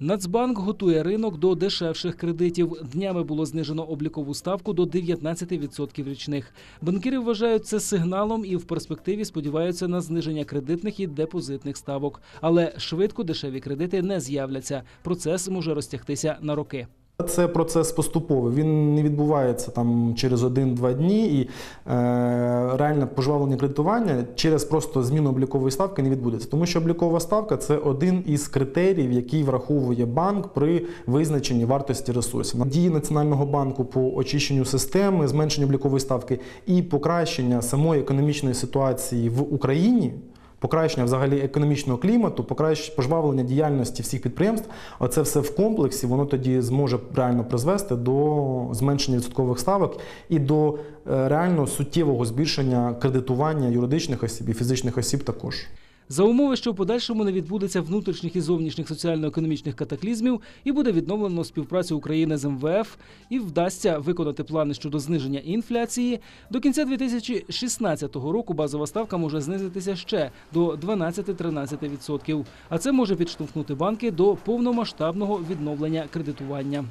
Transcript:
Нацбанк готує ринок до дешевших кредитів. Днями було знижено облікову ставку до 19% річних. Банкіри вважають це сигналом і в перспективі сподіваються на зниження кредитних і депозитних ставок. Але швидко дешеві кредити не з'являться. Процес може розтягтися на роки. Це процес поступовий. Він не відбувається там через один-два дні, і е, реальне пожвавлення кредитування через просто зміну облікової ставки не відбудеться. Тому що облікова ставка це один із критеріїв, який враховує банк при визначенні вартості ресурсів. Дії Національного банку по очищенню системи, зменшенню облікової ставки і покращення самої економічної ситуації в Україні. Покращення взагалі економічного клімату, покращення пожвавлення діяльності всіх підприємств. Оце все в комплексі воно тоді зможе реально призвести до зменшення відсоткових ставок і до е, реально суттєвого збільшення кредитування юридичних осіб і фізичних осіб також. За умови, що в подальшому не відбудеться внутрішніх і зовнішніх соціально-економічних катаклізмів, і буде відновлено співпрацю України з МВФ, і вдасться виконати плани щодо зниження інфляції. До кінця 2016 року базова ставка може знизитися ще до 12-13%. А це може підштовхнути банки до повномасштабного відновлення кредитування.